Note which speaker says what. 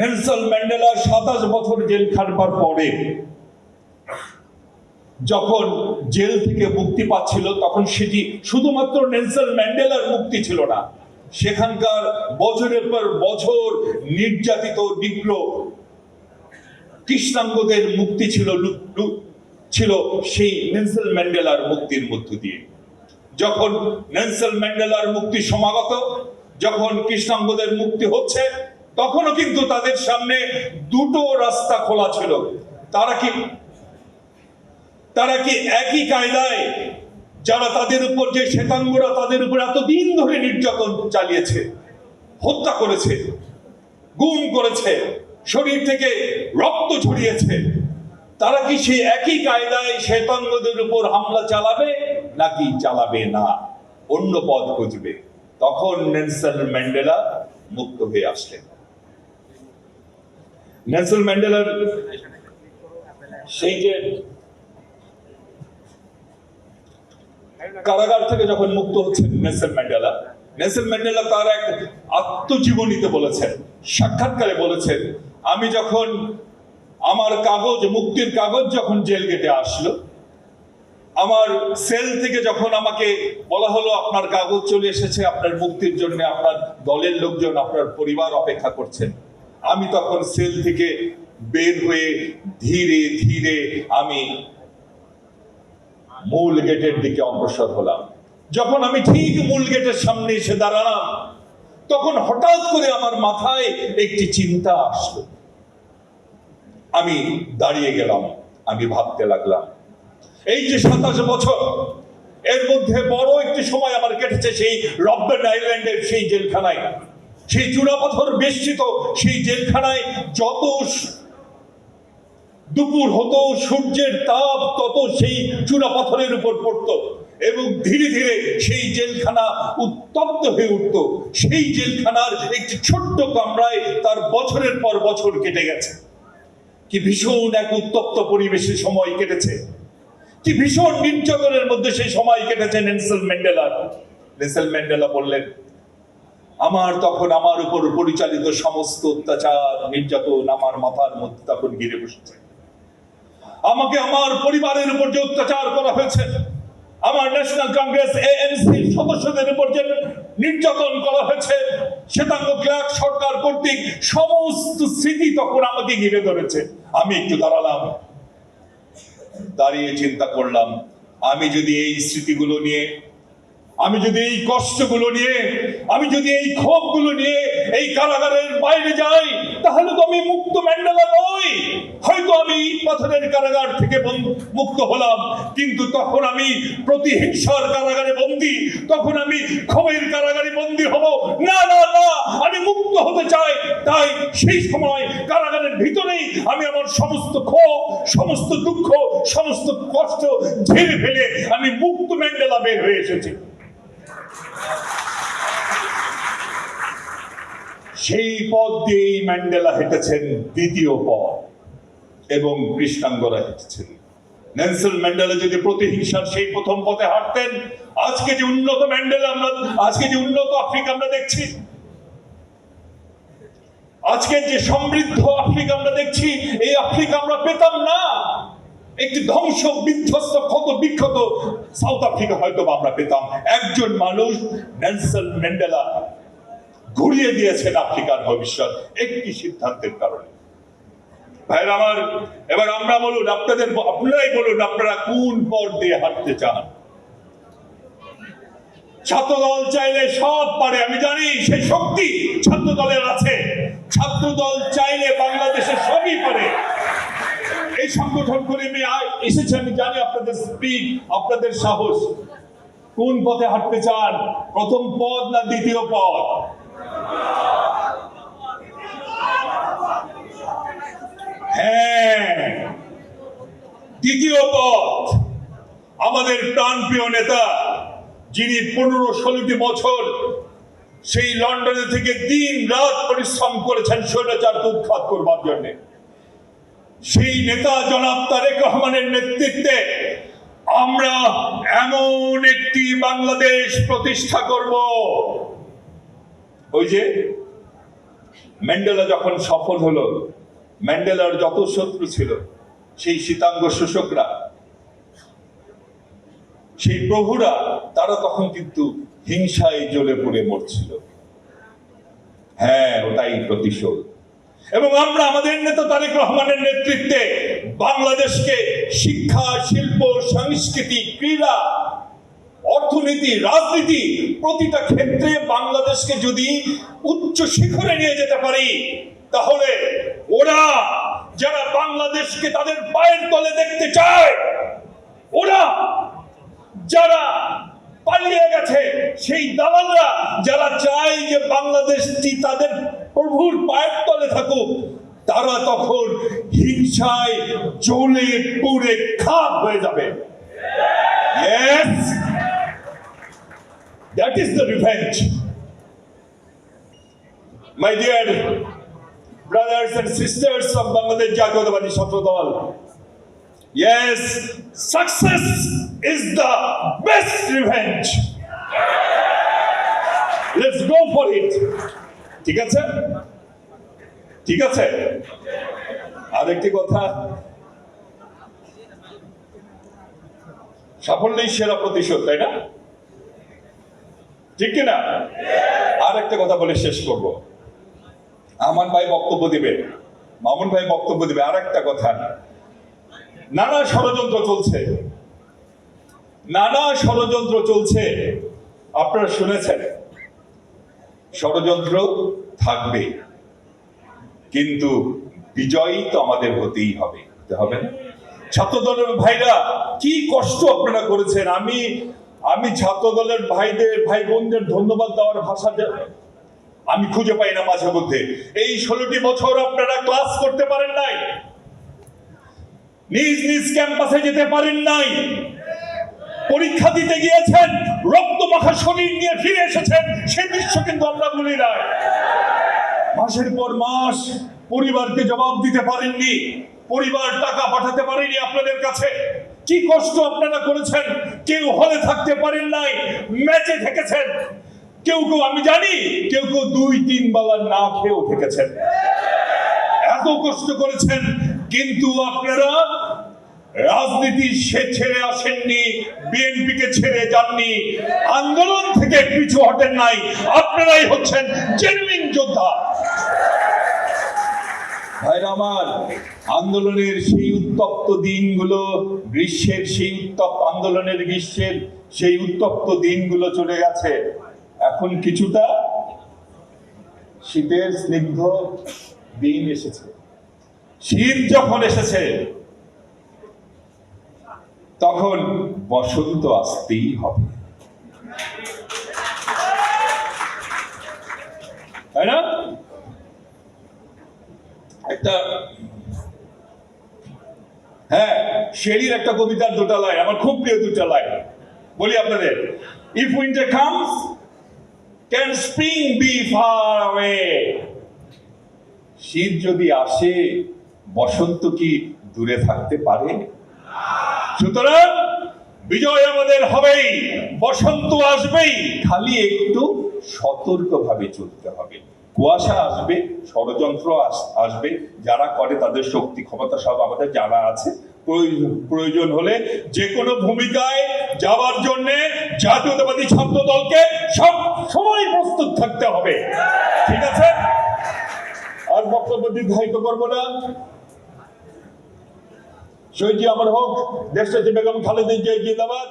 Speaker 1: Nelson Mandela সাতাশ বছর jail খাটবার পরে যখন জেল থেকে মুক্তি পাচ্ছিল, তখন সেটি শুধুমাত্র নেলসন ম্যান্ডেলার মুক্তি ছিল না, সেখানকার বছরের পর বছর নির্যাতিত নিগ্র কৃষ্ণাঙ্গদের মুক্তি ছিল ছিল সেই নেলসন ম্যান্ডেলার মুক্তির মধ্য দিয়ে। যখন নেলসন ম্যান্ডেলার মুক্তি সমাগত, যখন কৃষ্ণাঙ্গদের মুক্তি হচ্ছে তখনও কিন্তু তাদের সামনে দুটো রাস্তা খোলা ছিল। তারা কি তারা কি একই কায়দায় যারা তাদের উপর, যে শ্বেতাঙ্গরা তাদের উপর এতদিন ধরে নির্যাতন চালিয়েছে, হত্যা করেছে, গুম করেছে, শরীর থেকে রক্ত ছড়িয়েছে তারা কি সেই একই কায়দায় শ্বেতাঙ্গদের উপর হামলা চালাবে নাকি চালাবে না? অন্য পথ খুঁজবে। তখন নেলসন ম্যান্ডেলা মুক্ত হয়ে আসলেন। নেলসন ম্যান্ডেলার সেই যে কারাগার থেকে যখন মুক্ত হচ্ছেন নেলসন ম্যান্ডেলা নেলসন ম্যান্ডেলা তার এক আত্মজীবনীতে বলেছেন, সাক্ষাৎকারে বলেছেন, আমি যখন আমার কাগজ, মুক্তির কাগজ যখন জেল গেটে আসলো, আমার সেল থেকে যখন আমাকে বলা হলো, আপনার কাগজ চলে এসেছে, আপনার মুক্তির জন্য, আপনার দলের লোকজন, আপনার পরিবার অপেক্ষা করছেন আমি তখন সেল থেকে বের হয়ে ধীরে ধীরে আমি মূল গেটের দিকে অগ্রসর হলাম। যখন আমি ঠিক মূল গেটের সামনে এসে দাঁড়ালাম, তখন হঠাৎ করে আমার মাথায় একটি চিন্তা আসলো। আমি দাঁড়িয়ে গেলাম, আমি ভাবতে লাগলাম, এই যে সাতাশ বছর, এর মধ্যে বড় একটি সময় আমার কেটেছে সেই রব্বেন আইল্যান্ডের সেই জেলখানায়। সেই চূড়াপাথর বেষ্টিত, সেই জেলখানায় যত দুপুর হতো, সূর্যের তাপ তত সেই চূড়া পাথরের উপর পড়তো এবং ধীরে ধীরে সেই জেলখানা উত্তপ্ত হয়ে উঠতো। সেই জেলখানার একটি ছোট্ট কামরায় তার বছরের পর বছর কেটে গেছে। কি ভীষণ এক উত্তপ্ত পরিবেশে সময় কেটেছে। কি ভীষণ নির্যাতনের মধ্যে সেই সময় কেটেছে নেলসন ম্যান্ডেলার। নেলসন ম্যান্ডেলা বললেন আমার তখন আমার উপর পরিচালিত সমস্ত অত্যাচার, নির্যাতন আমার মাথার মধ্যে তখন ঘিরে বসেছে। আমাকে আমার পরিবারের উপর যে অত্যাচার করা হয়েছে, আমার ন্যাশনাল কংগ্রেস এএনসি সদস্যদের উপর যে নির্যাতন করা হয়েছে, শ্বেতাঙ্গ ক্লার্ক সরকার কর্তৃক সমস্ত স্মৃতি তখন আমাকে ঘিরে ধরেছে। আমি একটু দাঁড়ালাম। দাঁড়িয়ে চিন্তা করলাম, আমি যদি এই স্মৃতিগুলো নিয়ে আমি যদি এই কষ্টগুলো নিয়ে, আমি যদি এই ক্ষোভগুলো নিয়ে এই কারাগারের বাইরে যাই, তাহলে তো আমি মুক্ত ম্যান্ডেলা নই। হয়তো আমি পাথরের কারাগার থেকে মুক্ত হলাম, কিন্তু তখন আমি প্রতিহিংসার কারাগারে বন্দি, তখন আমি ক্ষোভের কারাগারে বন্দি হব। না না না, আমি মুক্ত হতে চাই। তাই সেই সময় কারাগারের ভিতরেই আমি আমার সমস্ত ক্ষোভ, সমস্ত দুঃখ, সমস্ত কষ্ট ঝেড়ে ফেলে আমি মুক্ত ম্যান্ডেলা বের হয়ে এসেছি। সেই পথ দিয়েই ম্যান্ডেলা হেঁটেছেন দ্বিতীয় পথ এবং কৃষ্ণাঙ্গরা হেঁটেছেন। নেলসন ম্যান্ডেলা যদি প্রতিহিংসার সেই প্রথম পথে হাঁটতেন, আজকে যে উন্নত ম্যান্ডেলা আমরা, আজকে যে উন্নত আফ্রিকা আমরা দেখছি আজকের যে সমৃদ্ধ আফ্রিকা আমরা দেখছি, এই আফ্রিকা আমরা পেতাম না। একটি ধ্বংস বিধ্বস্ত ক্ষত বিক্ষত সাউথ আফ্রিকা হয়তো আমরা পেতাম। একজন মানুষ নেলসন ম্যান্ডেলা ঘুরিয়ে দিয়েছেন আফ্রিকার ভবিষ্যৎ। একটি সিদ্ধান্তের কারণে। ভাইয়ের আমার, এবার আমরা বলুন, আপনাদের আপনারাই বলুন, আপনারা কোন পথ দিয়ে হাঁটতে চান? ছাত্র দল চাইলে সব পারে, আমি জানি সেই শক্তি ছাত্র দলের আছে। ছাত্র দল চাইলে বাংলাদেশে সবই পারে। এই সংগঠন করে আমি আ- এসেছি, আমি জানি আপনাদের স্পিড আপনাদের সাহস। কোন পথে হাঁটতে চান? প্রথম পদ না দ্বিতীয় পদ হ্যাঁ দ্বিতীয় পথ। আমাদের প্রাণপ্রিয় নেতা, যিনি পনেরো ষোলোটি বছর সেই লন্ডনে থেকে দিন রাত পরিশ্রম করেছেন স্বৈরাচারকে উৎখাত করবার জন্য। সেই নেতা জনাব তারেক রহমানের নেতৃত্বে আমরা এমন একটি বাংলাদেশ প্রতিষ্ঠা করব। ওই যে ম্যান্ডেলা যখন সফল হলো, ম্যান্ডেলার যত শত্রু ছিল, সেই শীতাঙ্গ শোষকরা, সেই প্রভুরা, তারা তখন কিন্তু হিংসায় জ্বলে পড়ে মরছিল। হ্যাঁ ওটাই প্রতিশোধ। এবং আমরা আমাদের নেতা তারেক রহমানের নেতৃত্বে বাংলাদেশকে শিক্ষা, শিল্প, সংস্কৃতি, ক্রীড়া, অর্থনীতি, রাজনীতি প্রতিটা ক্ষেত্রে বাংলাদেশকে যদি উচ্চ শিখরে নিয়ে যেতে পারি, তাহলে ওরা যারা বাংলাদেশকে তাদের পায়ের তলে দেখতে চায়, ওরা যারা পালিয়ে গেছে, সেই দালালরা যারা চায় যে বাংলাদেশটি তাদের প্রভুর পায়ের তলে থাকো তারা তখন হিংসায় জলে পুড়ে খাপ হয়ে যাবে। That is the revenge my dear brothers and sisters of Bangladesh Jatiyatabadi Chhatra Dal yes success is the best revenge Let's go for it. ঠিক আছে? ঠিক আছে? আরেকটি কথা সাফল্যই সেরা প্রতিশোধ, তাই না? ঠিক কিনা? আর একটা কথা বলে শেষ করব। আমার ভাই বক্তব্য দিবে, মামুন ভাই বক্তব্য দিবে, আর একটা কথা। নানা ষড়যন্ত্র চলছে। নানা ষড়যন্ত্র চলছে। আপনারা শুনেছেন। ষড়যন্ত্র থাকবে। কিন্তু বিজয়ী তো আমাদের হতেই হবে হবে না। ছাত্র দলের ভাইরা, কি কষ্ট আপনারা করেছেন? আমি আমি ছাত্র দলের ভাইদের ভাই বোনদের ধন্যবাদ দেওয়ার ভাষা আমি খুঁজে পাই না মাঝে মধ্যে। এই ষোলোটি বছর আপনারা ক্লাস করতে পারেন নাই। নিজ নিজ ক্যাম্পাসে যেতে পারেন নাই। পরীক্ষা দিতে গিয়েছেন, রক্ত মাখা শরীর নিয়ে ফিরে এসেছেন, সে দৃশ্য কিন্তু আমরা বলি নাই। মাসের পর মাস পরিবারকে জবাব দিতে পারেননি, পরিবার টাকা পাঠাতে পারেনি আপনাদের কাছে। কি কষ্ট আপনারা করেছেন, কেউ হলে থাকতে পারেন নাই, ম্যাচে থেকেছেন। কেউ কেউ, আমি জানি, কেউ কেউ দুই, তিন বেলা না খেয়েও থেকেছেন। এত কষ্ট করেছেন, কিন্তু আপনারা রাজনীতি সে ছেড়ে আসেননি, বিএনপিকে ছেড়ে যাননি, আন্দোলন থেকে পিছু হটেন নাই। আপনারাই হচ্ছেন জেনুইন যোদ্ধা। ভাইরা আমার, আন্দোলনের সেই উত্তপ্ত দিনগুলো, গ্রীষ্মের সেই উত্তপ্ত, আন্দোলনের গ্রীষ্মের সেই উত্তপ্ত দিনগুলো চলে গেছে। এখন কিছুটা শীতের স্নিগ্ধ দিন এসেছে। শীত যখন এসেছে তখন বসন্ত আসতেই হবে। তাই না? একটা হ্যাঁ শেরির একটা কবিতার দুটা লাইন, আমার খুব প্রিয় দুটা লাইন। বলি আপনাদের if winter comes can spring be far away শীত যদি আসে, বসন্ত কি দূরে থাকতে পারে? সুতরাং বিজয় আমাদের হবেই, বসন্ত আসবেই। খালি একটু সতর্কভাবে চলতে হবে। কুয়াশা আসবে, ষড়যন্ত্র আস- আসবে, যারা করে তাদের শক্তি, ক্ষমতা সব আমাদের জানা আছে। প্রয়োজন হলে যে কোনো ভূমিকায় যাওয়ার জন্য জাতীয়তাবাদী ছাত্র দলকে সব সময় প্রস্তুত থাকতে হবে। ঠিক আছে? আর বক্তব্য দীর্ঘায়িত করব না। শহীদ আমার হোক দেশটা বেগম খালেদা জিয়া জিন্দাবাদ।